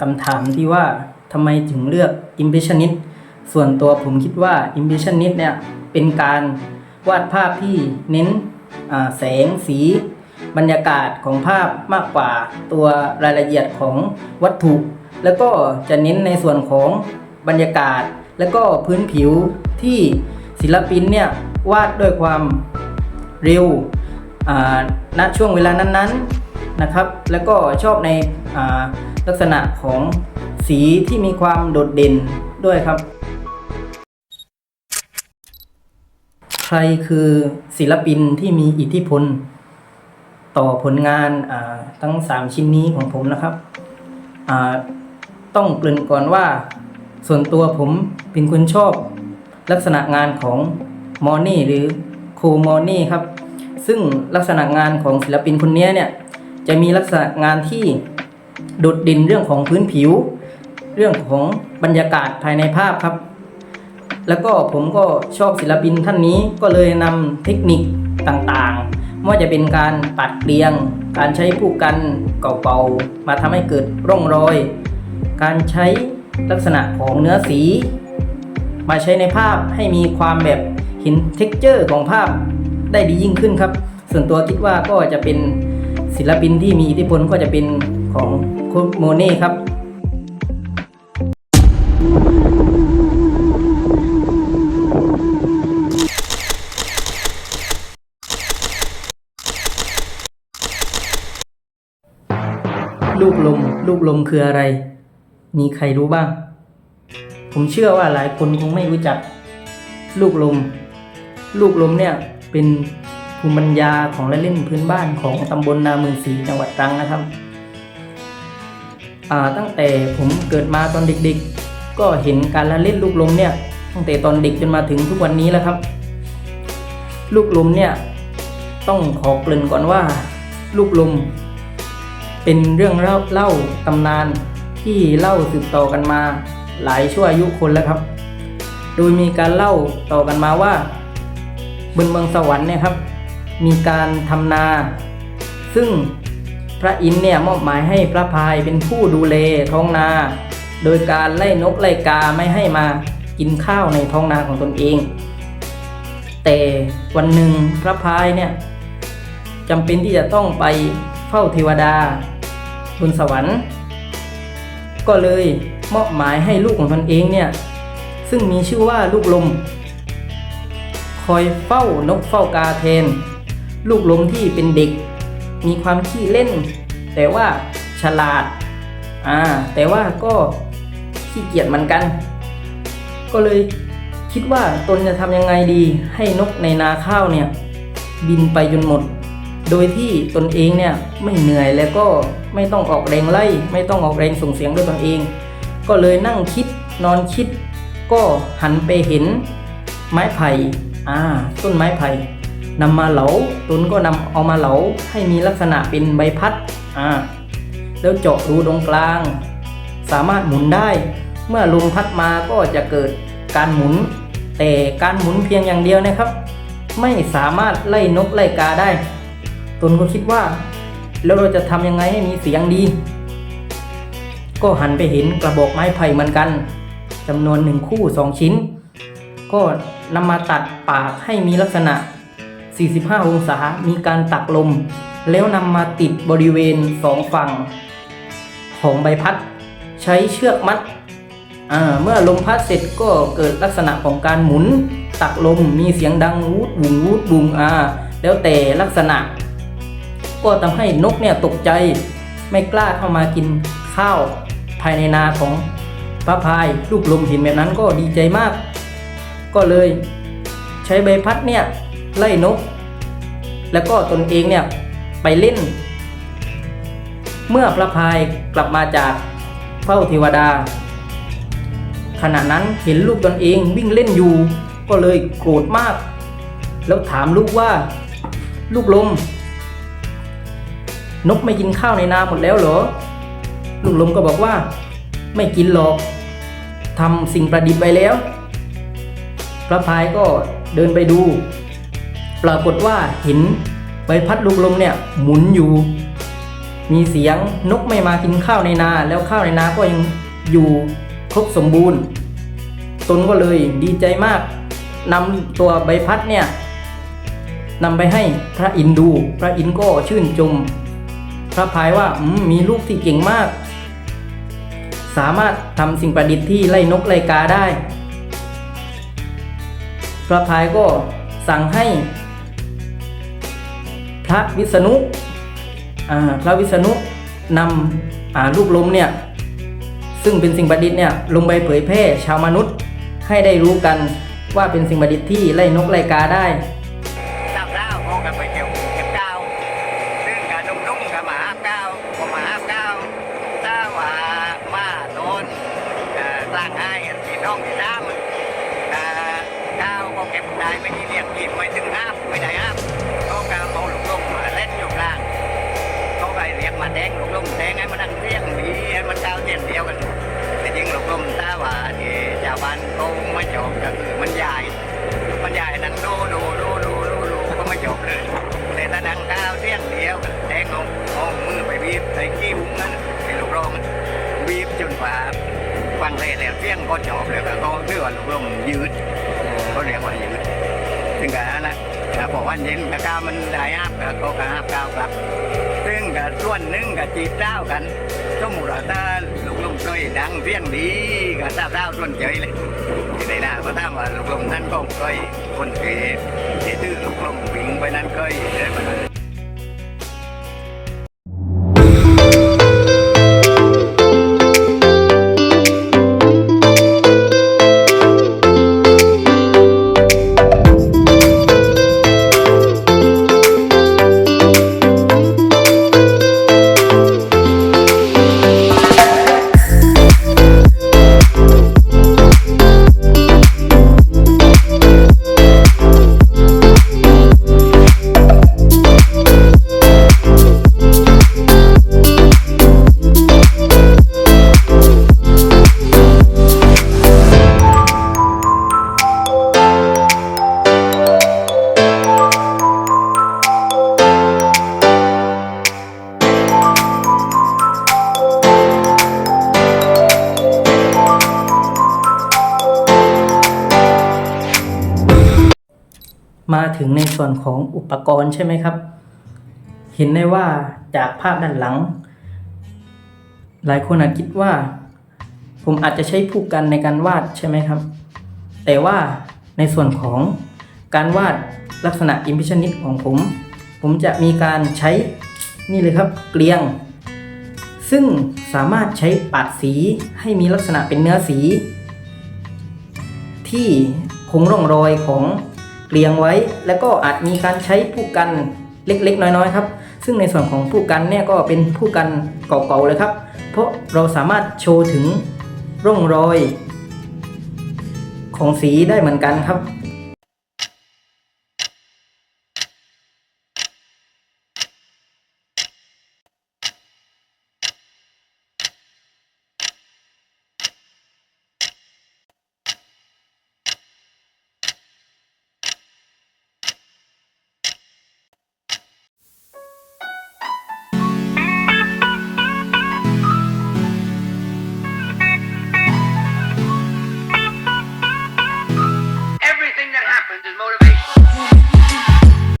คำถามที่ว่าทำไมถึงเลือก Impressionist ส่วนตัวผมคิดว่า Impressionist เนี่ยเป็นการวาดภาพที่เน้นแสงสีบรรยากาศของภาพมากกว่าตัวรายละเอียดของวัตถุ แล้วก็จะเน้นในส่วนของบรรยากาศ แล้วก็พื้นผิวที่ศิลปินเนี่ยวาดด้วยความเร็วณช่วงเวลานั้นๆ นะครับ แล้วก็ชอบในลักษณะของสีที่มีความโดดเด่นด้วยครับ ใครคือศิลปินที่มีอิทธิพล ต่อผลงานทั้ง 3 ชิ้นนี้ของผมนะครับ ต้องเกริ่นก่อนว่า ส่วนตัวผมเป็นคนชอบลักษณะงานของมอนี่หรือโคมอนี่ครับ ซึ่งลักษณะงานของศิลปินคนนี้เนี่ย จะมีลักษณะงานที่โดดเด่นเรื่องของพื้นผิว เรื่องของบรรยากาศภายในภาพครับ แล้วก็ผมก็ชอบศิลปินท่านนี้ก็เลยนำเทคนิคต่างๆไม่ว่าจะเป็นการปัดเรียง การใช้ผู้กันเก่าๆมาทำให้เกิดร่องรอย การใช้ลักษณะของเนื้อสี มาใช้ในภาพให้มีความแบบเห็นเท็กเจอร์ของภาพได้ดียิ่งขึ้นครับ ส่วนตัวคิดว่าก็จะเป็น ศิลปินที่มีอิทธิพลก็จะเป็นของโคโมเน่ครับลูกลม ลูกลมคืออะไร มีใครรู้บ้าง ผมเชื่อว่าหลายคนคงไม่รู้จัก ลูกลม ลูกลมเนี่ยเป็น ภูมิปัญญาของเล่นพื้นบ้านของตำบลนาเมืองศรีจังหวัดตรังนะครับตั้งแต่ผมเกิดมาตอนเด็กๆ ก็เห็นการละเล่นลูกลมเนี่ยตั้งแต่ตอนเด็กจนมาถึงทุกวันนี้แล้วครับ ลูกลมเนี่ยต้องขอเกริ่นก่อนว่า ลูกลม เป็นเรื่องเล่าเล่าตำนานที่เล่าสืบต่อกันมาหลายชั่วอายุคนแล้วครับ โดยมีการเล่าต่อกันมาว่าบนเมืองสวรรค์เนี่ยครับ มีการทำนา ซึ่งพระอินทร์เนี่ยมอบหมายให้พระพายเป็นผู้ดูแลท้องนา โดยการไล่นกไล่กาไม่ให้มากินข้าวในท้องนาของตนเอง แต่วันหนึ่งพระพายเนี่ยจำเป็นที่จะต้องไปเฝ้าเทวดาบนสวรรค์ ก็เลยมอบหมายให้ลูกของตนเองเนี่ยซึ่งมีชื่อว่าลูกลม คอยเฝ้านกเฝ้ากาแทน ลูกลมที่เป็นเด็ก มีความขี้เล่น แต่ว่าฉลาดอ่าแต่ว่าก็ขี้เกียจเหมือนกัน ก็เลยคิดว่าตนจะทำยังไงดีให้นกในนาข้าวเนี่ยบินไปจนหมด โดยที่ตนเองเนี่ยไม่เหนื่อยแล้วก็ไม่ต้องออกแรงไล่ ไม่ต้องออกแรงส่งเสียงด้วยตนเอง ก็เลยนั่งคิดนอนคิด ก็หันไปเห็นไม้ไผ่อ่าต้นไม้ไผ่ นำมาเหลาตนก็นำเอามาเหลาให้มีลักษณะเป็นใบพัดอ่าแล้วเจาะรูตรงกลาง สามารถหมุนได้ เมื่อลมพัดมาก็จะเกิดการหมุน แต่การหมุนเพียงอย่างเดียวนะครับ ไม่สามารถไล่นกไล่กาได้ตนก็คิดว่า แล้วเราจะทำยังไงให้มีเสียงดี ก็หันไปเห็นกระบอกไม้ไผ่เหมือนกันจำนวนหนึ่งคู่สองชิ้น ก็นำมาตัดปากให้มีลักษณะ 45 องศา มีการตักลม แล้วนำมาติดบริเวณสองฝั่งของใบพัด ใช้เชือกมัด เมื่อลมพัดเสร็จก็เกิดลักษณะของการหมุน ตักลมมีเสียงดังวูดบุงวูดบุงอ่าแล้วแต่ลักษณะ ก็ทำให้นกเนี่ยตกใจไม่กล้าเข้ามากินข้าวภายในนาของพระพายลูกลมเห็นแบบนั้นก็ดีใจมาก ก็เลยใช้ใบพัดเนี่ย ไล่นก แล้วก็ตนเองเนี่ยไปเล่น เมื่อพระพายกลับมาจากเฝ้าเทวดา ขณะนั้นเห็นลูกตนเองวิ่งเล่นอยู่ก็เลยโกรธมาก แล้วถามลูกว่า ลูกลม นกไม่กินข้าวในนาหมดแล้วเหรอ ลูกลมก็บอกว่า ไม่กินหรอกทำสิ่งประดิษฐ์ไปแล้ว พระพายก็เดินไปดู ปรากฏว่าเห็นใบพัดลูกลมเนี่ยหมุนอยู่ มีเสียงนกไม่มากินข้าวในนา แล้วข้าวในนาก็ยังอยู่ครบสมบูรณ์ ตนก็เลยดีใจมากนำตัวใบพัดเนี่ยนำไปให้พระอินดู พระอินก็ชื่นชมพระพายว่ามมีลูกที่เก่งมาก สามารถทำสิ่งประดิษฐ์ที่ไล่นกไล่กาได้ พระพายก็สั่งให้ พระวิษณุพระวิษณุนำลูกลมเนี่ยซึ่งเป็นสิ่งประดิษฐ์เนี่ยลงไปเผยแพร่ชาวมนุษย์ให้ได้รู้กันว่าเป็นสิ่งประดิษฐ์ที่ไล่นกไล่กาได้ไม่ได้เรียกกินไม่ถึงห้าไม่ได้ห้า เขาก้าเอาลูกลงมาเล่นอยู่กลางเขาไปเรียกมาแดงลูกลงแดงให้มันนั่งเรียงดีให้มันก้าเทียนเดียวกันแต่จริงลูกลมถ้าว่าที่ชาวบ้านเขาไม่จบก็คือมันใหญ่มันใหญ่นั่งดูดูดูดูดูดูก็ไม่จบเลยแต่ถ้าดังก้าเสียงเดียวแทงเอาเอามือไปบีบใส่กิ้วนั่นไอ้ลูกรองมันบีบจนกว่าฟังเลยแล้วเสียงก็จบแล้วก็เขาเรียกว่าลูกร้องยืดเขาเรียกว่ายืดซึ่งกันนะแต่พอ วันเย็นกับก้ามันได้อัพก็ก็อัพก้าวกลับ ซึ่งกับส่วนหนึ่งกับจีบเจ้ากันสมมติว่าตาลูกลมเคยดังเพียงดีกับเจ้าเจ้าส่วนเฉยเลยที่ไหนนะก็ตามว่าลูกลมนั้นก็เคยคนเคยที่ตื้อลูกลมวิ่งไปนั้นเคยได้มา มาถึงในส่วนของอุปกรณ์ใช่ไหมครับ เห็นได้ว่าจากภาพด้านหลัง หลายคนอาจคิดว่า ผมอาจจะใช้ผู้กันในการวาดใช่ไหมครับ แต่ว่าในส่วนของการวาดลักษณะ impressionist ของผม ผมจะมีการใช้นี่เลยครับเกลียง ซึ่งสามารถใช้ปาดสีให้มีลักษณะเป็นเนื้อสี ที่คงร่องรอยของ เกลียงไว้ แล้วก็อาจมีการใช้ผู้กันเล็กๆ น้อยๆครับ ซึ่งในส่วนของผู้กันเนี่ยก็เป็นผู้กันเก่าๆเลยครับ เพราะเราสามารถโชว์ถึงร่องรอย ของสีได้เหมือนกันครับ